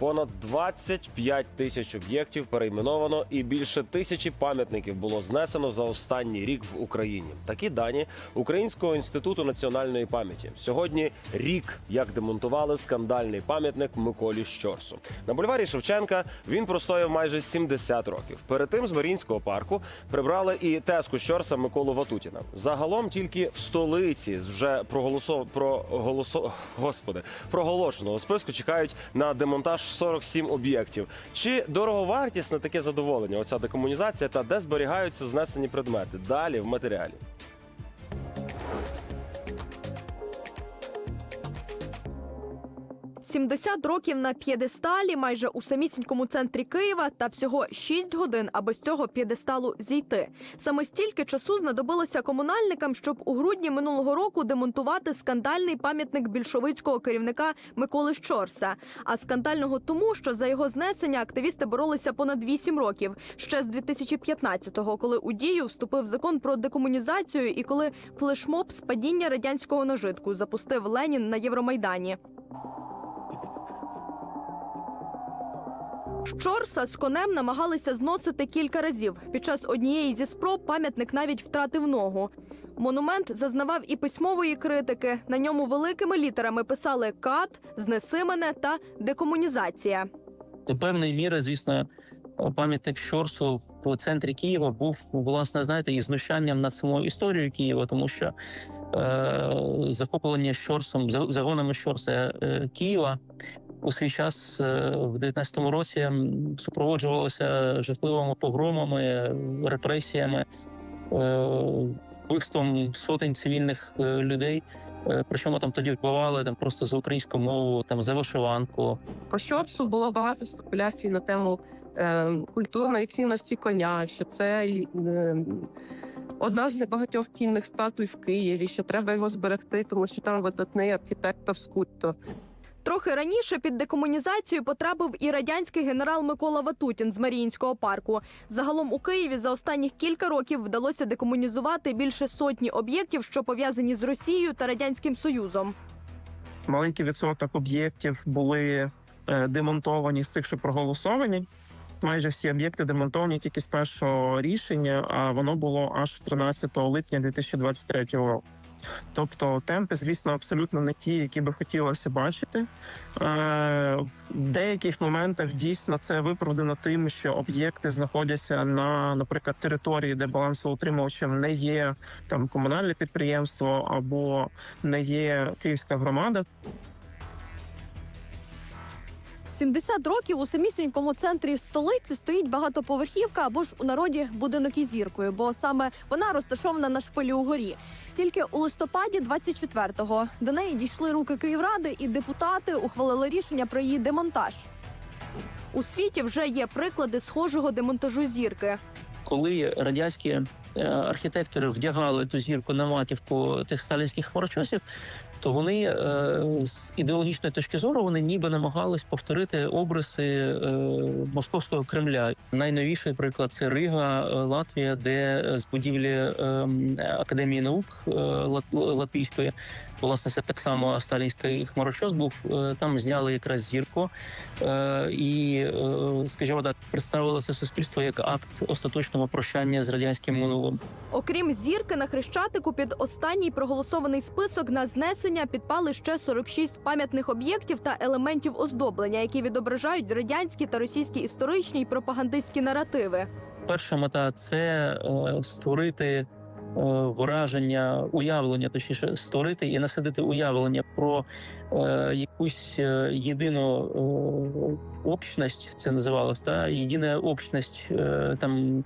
Понад 25 тисяч об'єктів перейменовано і більше тисячі пам'ятників було знесено за останній рік в Україні. Такі дані Українського інституту національної пам'яті. Сьогодні рік, як демонтували скандальний пам'ятник Миколі Щорсу. На бульварі Шевченка він простояв майже 70 років. Перед тим з Маріїнського парку прибрали і тезку Щорса Миколу Ватутіна. Загалом тільки в столиці з вже проголосов... проголосо... Господи, проголошеного списку чекають на демонтаж 47 об'єктів. Чи дороговартісне таке задоволення? Оця декомунізація та де зберігаються знесені предмети? Далі в матеріалі. – 70 років на п'єдесталі, майже у самісінькому центрі Києва, та всього 6 годин, аби з цього п'єдесталу зійти. Саме стільки часу знадобилося комунальникам, щоб у грудні минулого року демонтувати скандальний пам'ятник більшовицького керівника Миколи Щорса. А скандального тому, що за його знесення активісти боролися понад 8 років, ще з 2015-го, коли у дію вступив закон про декомунізацію і коли флешмоб з падіння радянського нажитку запустив Ленін на Євромайдані. Щорса з конем намагалися зносити кілька разів. Під час однієї зі спроб пам'ятник навіть втратив ногу. Монумент зазнавав і письмової критики. На ньому великими літерами писали кат, знеси мене та декомунізація. До певної міри, звісно, пам'ятник Щорсу в центрі Києва був власне, знаєте, і знущанням над самою історією Києва, тому що е, захоплення Щорсом, за- загонами Щорса е, Києва у свій час е, в 19-му році супроводжувалося жахливими погромами, репресіями, е, вбивством сотень цивільних е, людей. Причому там тоді вбивали там просто за українську мову, там за вишиванку, По Щорсу було багато спекуляцій на тему е, культурної цінності коня, що це е, одна з небагатьох кінних статуй в Києві, що треба його зберегти, тому що там видатний архітектор скульптор. Трохи раніше під декомунізацію потрапив і радянський генерал Микола Ватутін з Маріїнського парку. Загалом у Києві за останніх кілька років вдалося декомунізувати більше сотні об'єктів, що пов'язані з Росією та радянським Союзом. маленький відсоток об'єктів були е, демонтовані з тих, що проголосовані. Майже всі об'єкти демонтовані тільки з першого рішення, а воно було аж 13 липня 2023 року. Тобто темпи, звісно, абсолютно не ті, які би хотілося бачити. Е, в деяких моментах дійсно це виправдано тим, що об'єкти знаходяться на, наприклад, території, де балансоутримувачем не є там комунальне підприємство або не є київська громада. 70 років у самісінькому центрі столиці стоїть багатоповерхівка або ж у народі будинок із зіркою, бо саме вона розташована на шпилі у горі. Тільки у листопаді 24-го до неї дійшли руки Київради, і депутати ухвалили рішення про її демонтаж. У світі вже є приклади схожого демонтажу зірки. Коли радянські е, архітектори вдягали ту зірку на матівку тих сталінських хмарочосів, то вони е, з ідеологічної точки зору вони ніби намагались повторити обриси е, московського Кремля. Найновіший приклад це Рига, Латвія, де з будівлі академії наук латвійської, власне, це так само сталінський хмарочос був. Там зняли якраз зірку і, скажімо так, представили це суспільство як акт остаточного прощання з радянським минулим. Окрім зірки на хрещатику, під останній проголосований список на знесення підпали ще 46 пам'ятних об'єктів та елементів оздоблення, які відображають радянські та російські історичні й пропагандистські наративи. Перша мета це е, створити враження, уявлення, точніше, створити і насадити уявлення про е, якусь е, єдину е, общність, це називалось, та єдина общність е, там.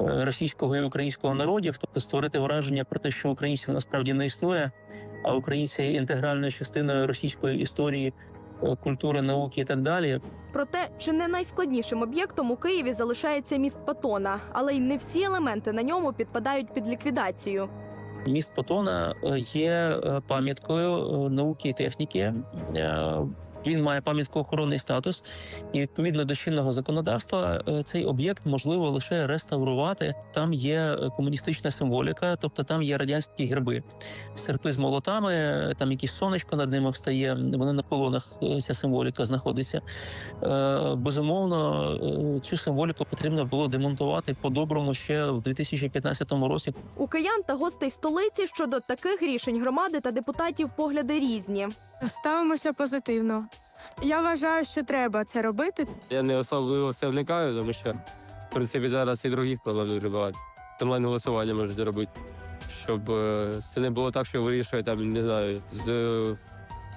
е, Російського і українського народів, тобто створити враження про те, що українців насправді не існує, а українці є інтегральною частиною російської історії, е, культури, науки і так далі. Проте, чи не найскладнішим об'єктом у Києві залишається міст Патона, але й не всі елементи на ньому підпадають під ліквідацію. Міст Потона е, є е, пам'яткою е, науки і техніки. Він має пам'яткоохоронний статус, і відповідно до чинного законодавства е, цей об'єкт можливо лише реставрувати. Там є е, комуністична символіка, тобто там є радянські герби, серпи з молотами, е, там якісь сонечко над ними встає. Вони на колонах ця символіка знаходиться. Безумовно, цю символіку потрібно було демонтувати по-доброму ще в 2015 році, У киян та гостей столиці щодо таких рішень громади та депутатів погляди різні. Ставимося позитивно. Я вважаю, що треба це робити. Я не особливо в це вникаю, тому що в принципі зараз і других проблем дуже багато. Онлайн голосування можете робити, щоб е, це не було так, що вирішує там, не знаю, з е,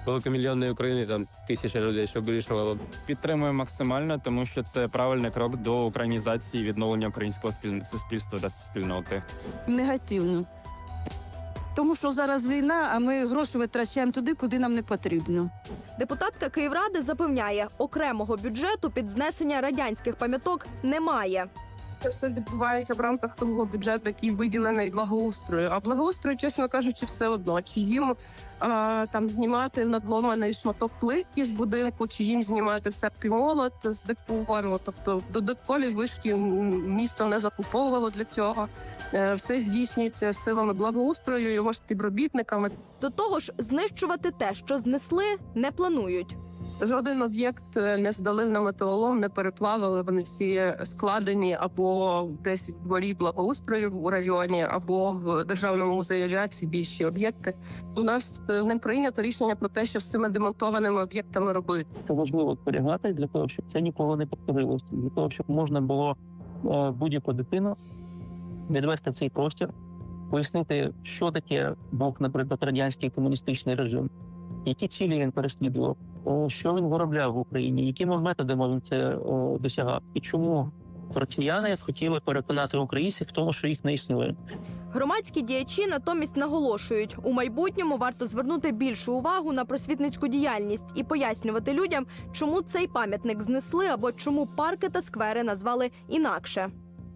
великомільйонної України там тисяча людей, щоб вирішувало. Підтримую максимально, тому що це правильний крок до українізації відновлення українського спіль- суспільства та спільноти. негативно. Тому що зараз війна, а ми гроші витрачаємо туди, куди нам не потрібно. Депутатка Київради запевняє, окремого бюджету під знесення радянських пам'яток немає. Це все відбувається в рамках того бюджету, який виділений благоустрою. А благоустрою, чесно кажучи, все одно чи їм а, там знімати надломаний шматок плитки з будинку, чи їм знімати все молот з декору. Тобто додаткові вишки місто не закуповувало для цього. Е, Все здійснюється силами благоустрою, його співробітниками. До того ж, знищувати те, що знесли, не планують. Жоден об'єкт е, не здали на металолом, не переплавили. Вони всі складені або десь в дворі благоустрою у районі, або в державному музеї авіації більші об'єкти. У нас е, не прийнято рішення про те, що з цими демонтованими об'єктами робити. це важливо зберігати для того, щоб це ніколи не повторилося, для того, щоб можна було е, будь-яку дитину відвести в цей простір, пояснити, що таке був, наприклад, радянський комуністичний режим, які цілі він переслідував, що він виробляв в Україні, якими методами він це досягав, і чому росіяни хотіли переконати українців в тому, що їх не існує. Громадські діячі натомість наголошують, у майбутньому варто звернути більшу увагу на просвітницьку діяльність і пояснювати людям, чому цей пам'ятник знесли або чому парки та сквери назвали інакше.